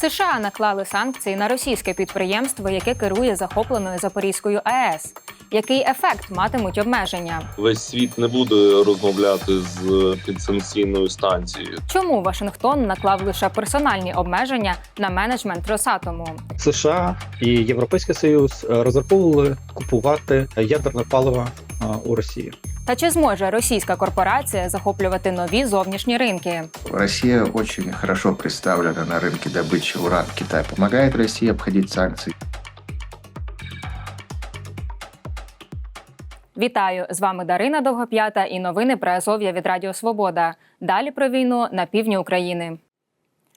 США наклали санкції на російське підприємство, яке керує захопленою Запорізькою АЕС. Який ефект матимуть обмеження? Весь світ не буде розмовляти з підсанкційною станцією. Чому Вашингтон наклав лише персональні обмеження на менеджмент Росатому? США і Європейський Союз е, розраховували купувати ядерне паливо у Росії. Та чи зможе російська корпорація захоплювати нові зовнішні ринки? Россия очень хорошо представлена на рынке добычи урана. Китай помогает России обходить санкции. Вітаю! З вами Дарина Довгоп'ята і новини про Азов'я від Радіо Свобода. Далі про війну на півдні України.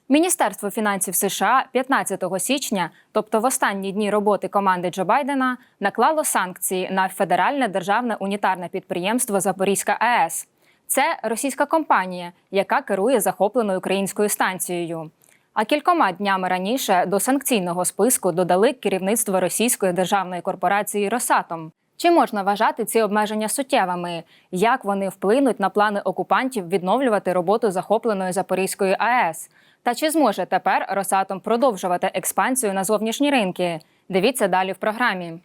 Міністерство фінансів США 15 січня, тобто в останні дні роботи команди Джо Байдена, наклало санкції на федеральне державне унітарне підприємство Запорізька АЕС. Це російська компанія, яка керує захопленою українською станцією. А кількома днями раніше до санкційного списку додали керівництво російської державної корпорації Росатом. Чи можна вважати ці обмеження суттєвими? Як вони вплинуть на плани окупантів відновлювати роботу захопленої Запорізької АЕС? Та чи зможе тепер Росатом продовжувати експансію на зовнішні ринки? Дивіться далі в програмі.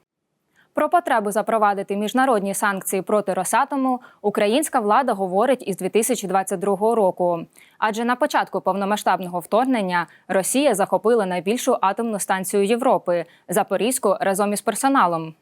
Про потребу запровадити міжнародні санкції проти Росатому українська влада говорить із 2022 року. Адже на початку повномасштабного вторгнення Росія захопила найбільшу атомну станцію Європи Запорізьку разом із персоналом.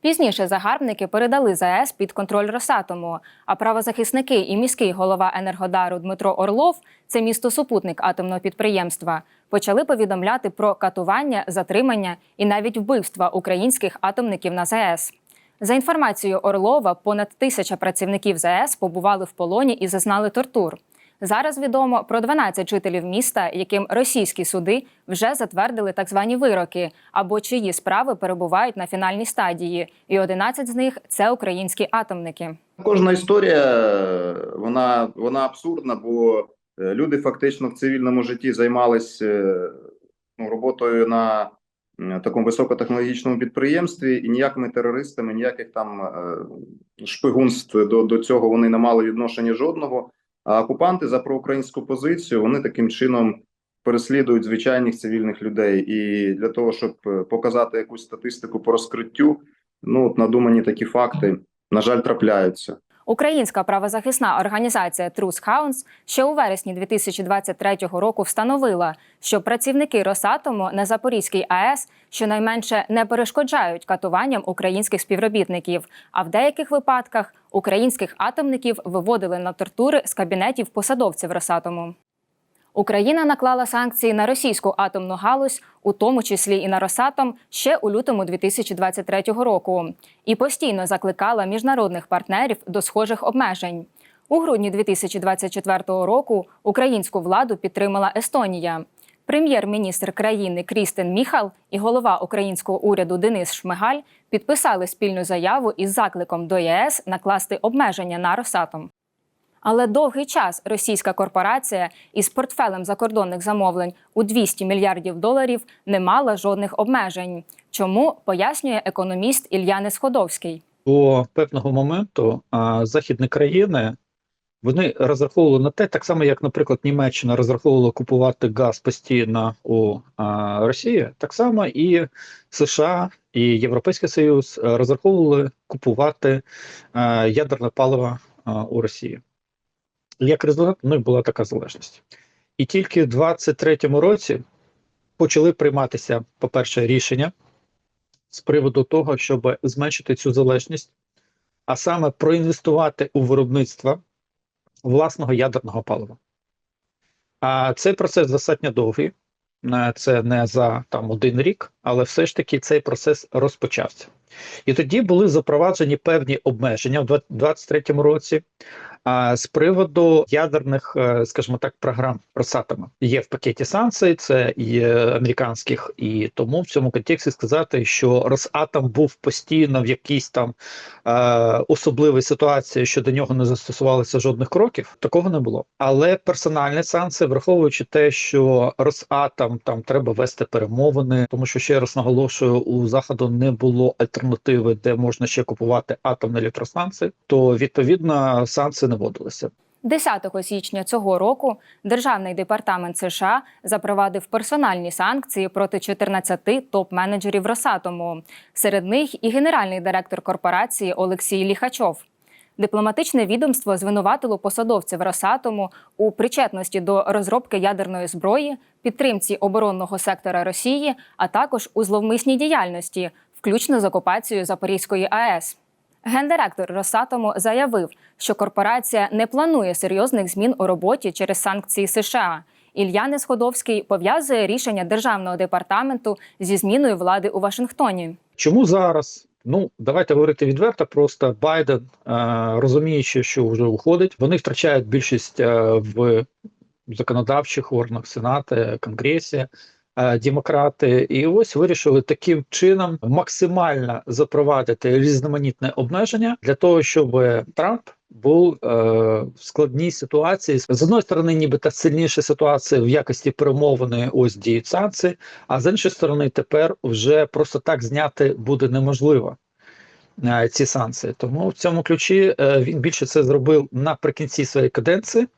Пізніше загарбники передали ЗАЕС під контроль Росатому. А правозахисники і міський голова Енергодару Дмитро Орлов, це місто супутник атомного підприємства, почали повідомляти про катування, затримання і навіть вбивства українських атомників на ЗАЕС. За інформацією Орлова, понад тисяча працівників ЗАЕС побували в полоні і зазнали тортур. Зараз відомо про 12 жителів міста, яким російські суди вже затвердили так звані вироки, або чиї справи перебувають на фінальній стадії, і 11 з них це українські атомники. Кожна історія вона, вона абсурдна, бо е, люди фактично в цивільному житті займалися е, ну, роботою на такому високотехнологічному підприємстві, і ніякими терористами, ніяких там е, шпигунств до, до цього вони не мали відношення жодного. А окупанти за проукраїнську позицію вони таким чином переслідують звичайних цивільних людей. І для того, щоб е, показати якусь статистику по розкриттю, ну от надумані такі факти, на жаль, трапляються. Українська правозахисна організація Truth Hounds ще у вересні 2023 року встановила, що працівники Росатому на Запорізькій АЕС щонайменше не перешкоджають катуванням українських співробітників, а в деяких випадках українських атомників виводили на тортури з кабінетів посадовців Росатому. Україна наклала санкції на російську атомну галузь, у тому числі і на Росатом, ще у лютому 2023 року, і постійно закликала міжнародних партнерів до схожих обмежень. У грудні 2024 року українську владу підтримала Естонія. Прем'єр-міністр країни Крістен Міхал і голова українського уряду Денис Шмигаль підписали спільну заяву із закликом до ЄС накласти обмеження на Росатом. Але довгий час російська корпорація із портфелем закордонних замовлень у 200 мільярдів доларів не мала жодних обмежень. Чому пояснює економіст Ілья Несходовський. До певного моменту а, західні країни вони розраховували на те, так само як, наприклад, Німеччина розраховувала купувати газ постійно у а, Росії, так само і США і Європейський Союз розраховували купувати а, ядерне паливо а, у Росії. Як результат, ну і була така залежність. І тільки в 23-му році почали прийматися, по-перше, рішення з приводу того, щоб зменшити цю залежність, а саме проінвестувати у виробництво власного ядерного палива. А цей процес достатньо довгий. Е, Це не за там один рік, але все ж таки цей процес розпочався. І тоді були запроваджені певні обмеження в 2023 році. А з приводу ядерних, е, скажімо так, програм Росатома є в пакеті санкцій, це і американських, і тому в цьому контексті сказати, що Росатом був постійно в якійсь там е, особливій ситуації, що до нього не застосувалося жодних кроків, такого не було. Але персональні санкції, враховуючи те, що Росатом там треба вести перемовини, тому що ще раз наголошую, у заходу не було альтернативи, де можна ще купувати атомні електростанції, то відповідно санкції не вводилися. 10 січня цього року Державний департамент США запровадив персональні санкції проти 14 топ-менеджерів Росатому. Серед них і генеральний директор корпорації Олексій Ліхачов. Дипломатичне відомство звинуватило посадовців Росатому у причетності до розробки ядерної зброї, підтримці оборонного сектора Росії, а також у зловмисній діяльності, включно з окупацією Запорізької АЕС. Гендиректор Росатому заявив, що корпорація не планує серйозних змін у роботі через санкції США. Ілья Несходовський пов'язує рішення державного департаменту зі зміною влади у Вашингтоні. Чому зараз? Ну, давайте говорити відверто. Просто Байден, е, розуміючи, що вже уходить, вони втрачають більшість е, в законодавчих органах Сенати, Конгресі. е, Демократи, і ось вирішили таким чином максимально запровадити різноманітне обмеження для того, щоб Трамп був е, в складній ситуації. З одної сторони, нібито сильніша ситуація в якості перемовини, ось діють санкції, а з іншої сторони, тепер вже просто так зняти буде неможливо е, ці санкції. Тому в цьому ключі е, він більше це зробив наприкінці своєї каденції,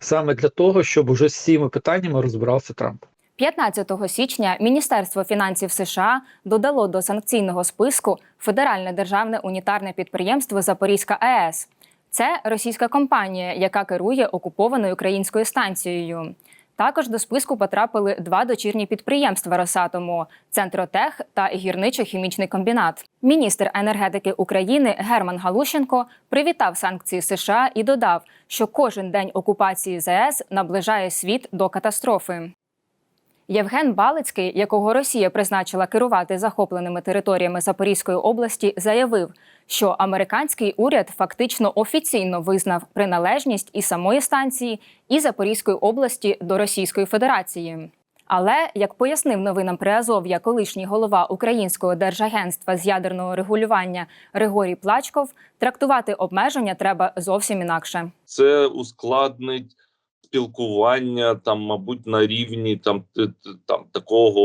саме для того, щоб уже з цими питаннями розбирався Трамп. 15 січня Міністерство фінансів США додало до санкційного списку Федеральне державне унітарне підприємство Запорізька АЕС. Це російська компанія, яка керує окупованою українською станцією. Також до списку потрапили два дочірні підприємства Росатому Центротех та гірничо-хімічний комбінат. Міністр енергетики України Герман Галущенко привітав санкції США і додав, що кожен день окупації ЗАЕС наближає світ до катастрофи. Євген Балицький, якого Росія призначила керувати захопленими територіями Запорізької області, заявив, що американський уряд фактично офіційно визнав приналежність і самої станції, і Запорізької області до Російської Федерації. Але як пояснив новинам Приазов'я колишній голова Українського держагентства з ядерного регулювання Григорій Плачков, трактувати обмеження треба зовсім інакше. Це ускладнить спілкування там, мабуть, на рівні там, там такого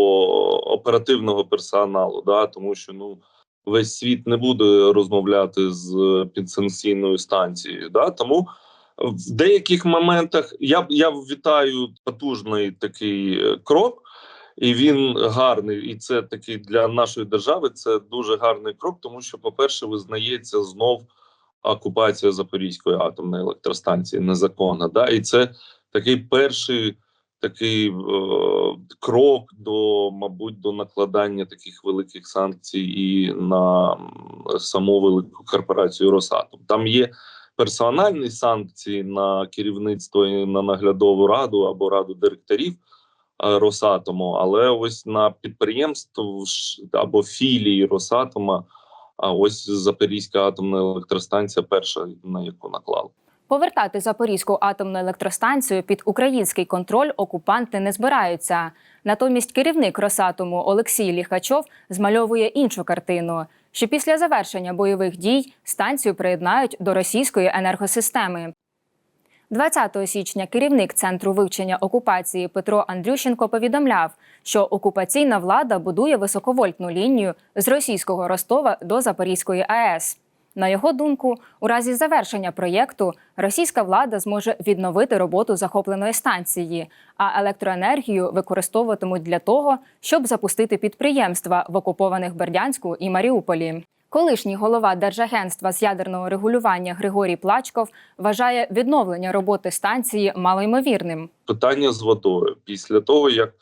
оперативного персоналу, да, тому що ну весь світ не буде розмовляти з підсанкційною станцією. Да, тому в деяких моментах я я вітаю потужний такий е, крок. І він гарний, і це такий для нашої держави. Це дуже гарний крок, тому що, по-перше, визнається знов окупація Запорізької атомної електростанції незаконна. Да? І це такий перший такий е, крок до, мабуть, до накладання таких великих санкцій і на саму велику корпорацію Росатом. Там є персональні санкції на керівництво і на наглядову раду або раду директорів. е, Росатому, але ось на підприємство або філії Росатома, а ось Запорізька атомна електростанція, перша на яку наклали. Повертати Запорізьку атомну електростанцію під український контроль окупанти не збираються. Натомість керівник Росатому Олексій Ліхачов змальовує іншу картину, що після завершення бойових дій станцію приєднають до російської енергосистеми. 20 січня керівник центру вивчення окупації Петро Андрющенко повідомляв, що окупаційна влада будує високовольтну лінію з російського Ростова до Запорізької АЕС. На його думку, у разі завершення проєкту російська влада зможе відновити роботу захопленої станції, а електроенергію використовуватимуть для того, щоб запустити підприємства в окупованих Бердянську і Маріуполі. Колишній голова Держагентства з ядерного регулювання Григорій Плачков вважає відновлення роботи станції малоймовірним. питання з водою. Після того, як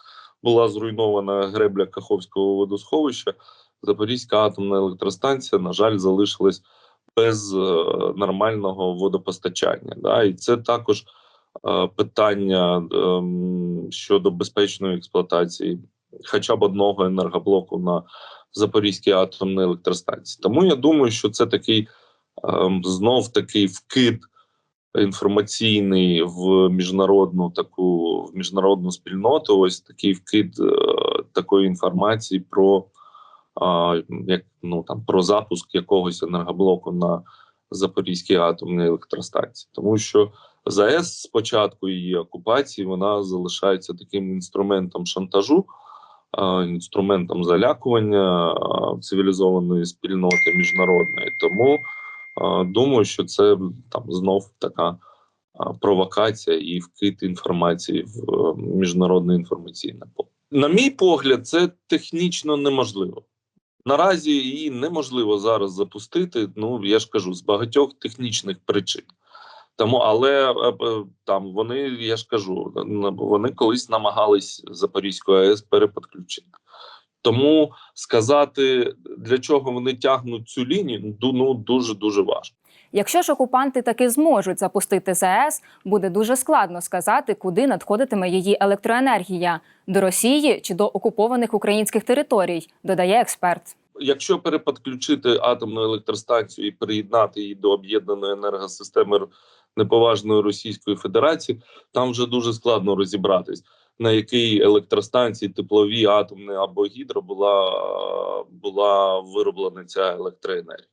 була зруйнована гребля Каховського водосховища, Запорізька атомна електростанція, на жаль, залишилась без е, нормального водопостачання. І це також е, питання ем, щодо безпечної експлуатації хоча б одного енергоблоку на Запорізькій атомній електростанції. Тому я думаю, що це такий ем, знов такий вкид інформаційний в міжнародну таку в міжнародну спільноту. Ось такий вкид е, такої інформації про як ну там про запуск якогось енергоблоку на Запорізькій атомній електростанції, тому що ЗАЕС з початку її окупації вона залишається таким інструментом шантажу, інструментом залякування е, цивілізованої спільноти міжнародної. Тому е, думаю, що це там знов така провокація і вкид інформації в е, міжнародне інформаційне поле. На мій погляд, це технічно неможливо. Наразі її неможливо зараз запустити. Ну я ж кажу, з багатьох технічних причин. Тому, але е, там вони, я ж кажу, вони колись намагались Запорізьку АЕС переподключити. Тому сказати, для чого вони тягнуть цю лінію, ну дуже дуже важко. Якщо ж окупанти таки зможуть запустити ЗАЕС, буде дуже складно сказати, куди надходитиме її електроенергія до Росії чи до окупованих українських територій, додає експерт. Якщо переподключити атомну електростанцію і приєднати її до об'єднаної енергосистеми неповажної Російської Федерації, там вже дуже складно розібратись, на якій електростанції, тепловій, атомній або гідро була, була вироблена ця електроенергія.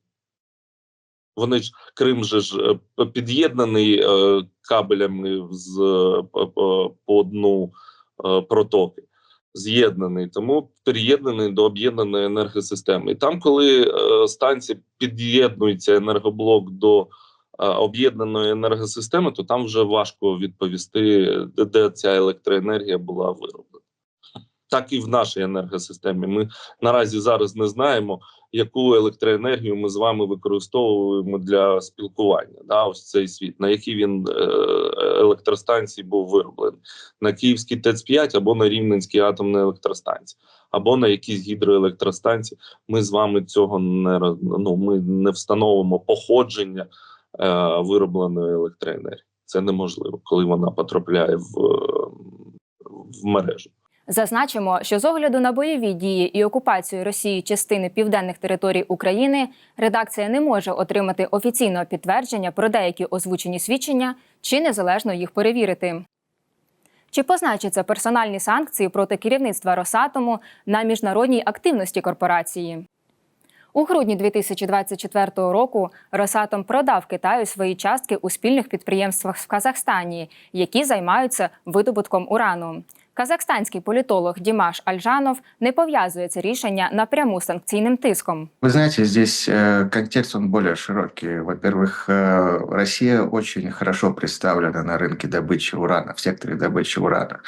Вони ж Крим же ж е, під'єднаний е, кабелями з е, по, по- по дну е, протоки з'єднаний, тому приєднаний до об'єднаної енергосистеми. І там, коли станція під'єднується енергоблок до об'єднаної енергосистеми, то там вже важко відповісти, де, ця електроенергія була вироблена. Так і в нашій енергосистемі. Ми наразі зараз не знаємо, яку електроенергію ми з вами використовуємо для спілкування. Да, ось цей світ, на якій він е, електростанції був вироблений на Київській ТЕЦ-5 або на Рівненській атомній електростанції, або на якійсь гідроелектростанції. Ми з вами цього не ну, ми не встановимо походження е, виробленої електроенергії. Це неможливо, коли вона потрапляє в, е, в мережу. Зазначимо, що з огляду на бойові дії і окупацію Росії частини південних територій України редакція не може отримати офіційного підтвердження про деякі озвучені свідчення чи незалежно їх перевірити. Чи позначаться персональні санкції проти керівництва Росатому на міжнародній активності корпорації? У грудні 2024 року Росатом продав Китаю свої частки у спільних підприємствах в Казахстані, які займаються видобутком урану. Казахстанський політолог Дімаш Альжанов не пов'язує це рішення напряму з санкційним тиском. Вы знаете, здесь э, контекст он более широкий. Во-первых, э, Россия очень хорошо представлена на рынке добычи урана, в секторе добычи урана.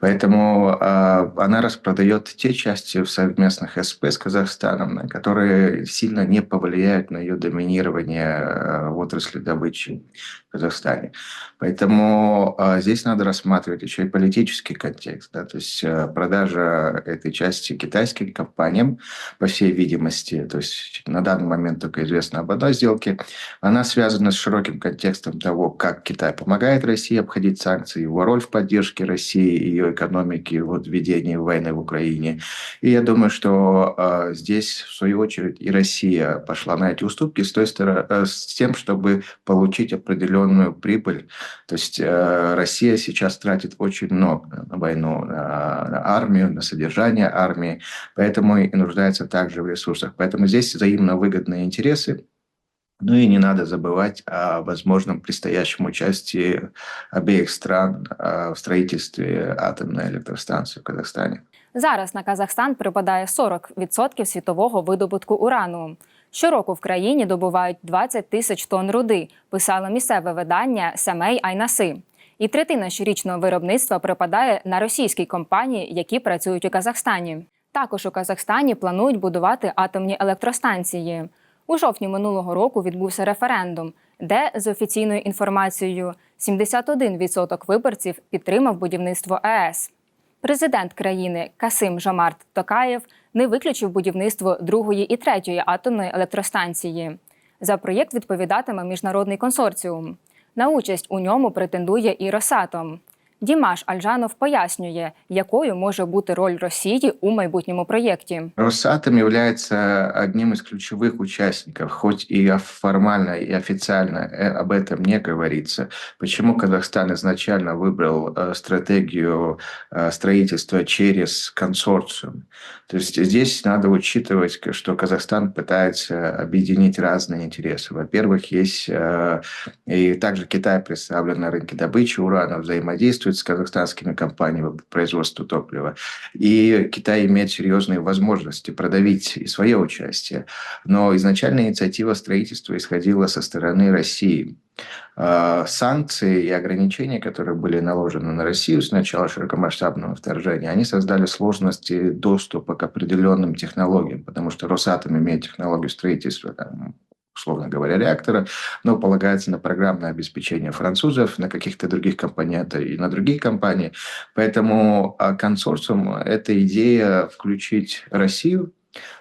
Поэтому э, она распродает те части в совместных СП с Казахстаном, на которые сильно не повлияют на ее доминирование э, в отрасли добычи в Казахстане. Поэтому э, здесь надо рассматривать еще и политический контекст. да? То есть э, продажа этой части китайским компаниям по всей видимости, то есть на данный момент только известно об одной сделке, она связана с широким контекстом того, как Китай помогает России обходить санкции, его роль в поддержке России, ее экономики, вот введении войны в Украине. И я думаю, что э, здесь, в свою очередь, и Россия пошла на эти уступки с той стороны, э, с тем, чтобы получить определенную прибыль. То есть э, Россия сейчас тратит очень много на войну, на, на армию, на содержание армии, поэтому и нуждается также в ресурсах. Поэтому здесь взаимно выгодные интересы. Ну и не надо забывать о возможном предстоящем участии обеих стран э, в строительстве атомной электростанции в Казахстане. Зараз на Казахстан припадає 40% світового видобутку урану. Щороку в країні добувають 20 тисяч тонн руди, писало місцеве видання Семей Айнаси. І третина щорічного виробництва припадає на російські компанії, які працюють у Казахстані. Також у Казахстані планують будувати атомні електростанції. У жовтні минулого року відбувся референдум, де з офіційною інформацією 71% виборців підтримав будівництво АЕС. Президент країни Касим Жомарт Токаєв не виключив будівництво другої і третьої атомної електростанції. За проєкт відповідатиме міжнародний консорціум. На участь у ньому претендує і Росатом. Дімаш Альжанов пояснює, якою може бути роль Росії у майбутньому проєкті. Росатом является одним из ключевых участников, хоть и формально и официально э, об этом не говорится. Почему Казахстан изначально выбрал э, стратегию э, строительства через консорциум? То есть здесь надо учитывать, к- что Казахстан пытается объединить разные интересы. Во-первых, есть э, и также Китай представлен на рынке добычи урана, взаимодействует сотрудничать с казахстанскими компаниями по производству топлива. И Китай имеет серьезные возможности продавить и свое участие. Но изначальная инициатива строительства исходила со стороны России. А, Санкции и ограничения, которые были наложены на Россию с начала широкомасштабного вторжения, они создали сложности доступа к определенным технологиям, потому что Росатом имеет технологию строительства, там, условно говоря, реактора, но полагается на программное обеспечение французов, на каких-то других компонентах и на другие компании. Поэтому а, консорциум – это идея включить Россию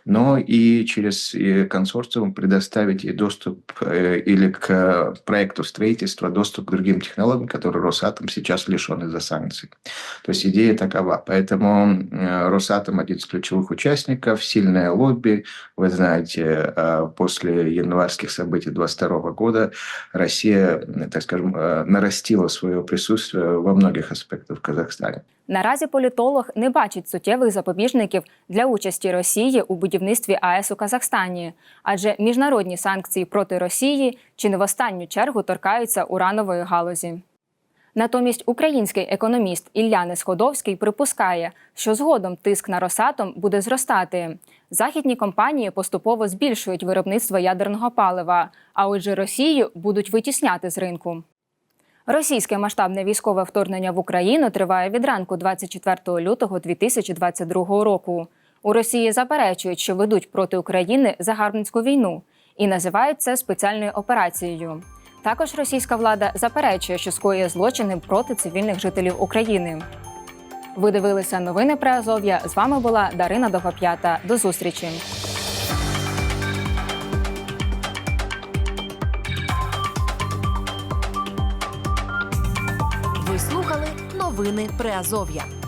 но и через э, консорциум предоставить ей доступ э, или к э, проекту строительства, доступ к другим технологиям, которые Росатом сейчас лишен из-за санкций. То есть идея такова. Поэтому э, Росатом один из ключевых участников, сильное лобби. Вы знаете, э, после январских событий 2022 года Россия, э, так скажем, э, нарастила свое присутствие во многих аспектах в Казахстане. Наразі політолог не бачить суттєвих запобіжників для участі Росії у будівництві АЕС у Казахстані, адже міжнародні санкції проти Росії чи не в останню чергу торкаються уранової галузі. Натомість український економіст Ілля Несходовський припускає, що згодом тиск на Росатом буде зростати. Західні компанії поступово збільшують виробництво ядерного палива, а отже, Росію будуть витісняти з ринку. Російське масштабне військове вторгнення в Україну триває від ранку 24 лютого 2022 року. У Росії заперечують, що ведуть проти України загарбницьку війну і називають це спеціальною операцією. Також російська влада заперечує, що скоює злочини проти цивільних жителів України. Ви дивилися новини про Азов'я. З вами була Дарина Довгоп'ята. До зустрічі. Ви слухали новини Приазов'я.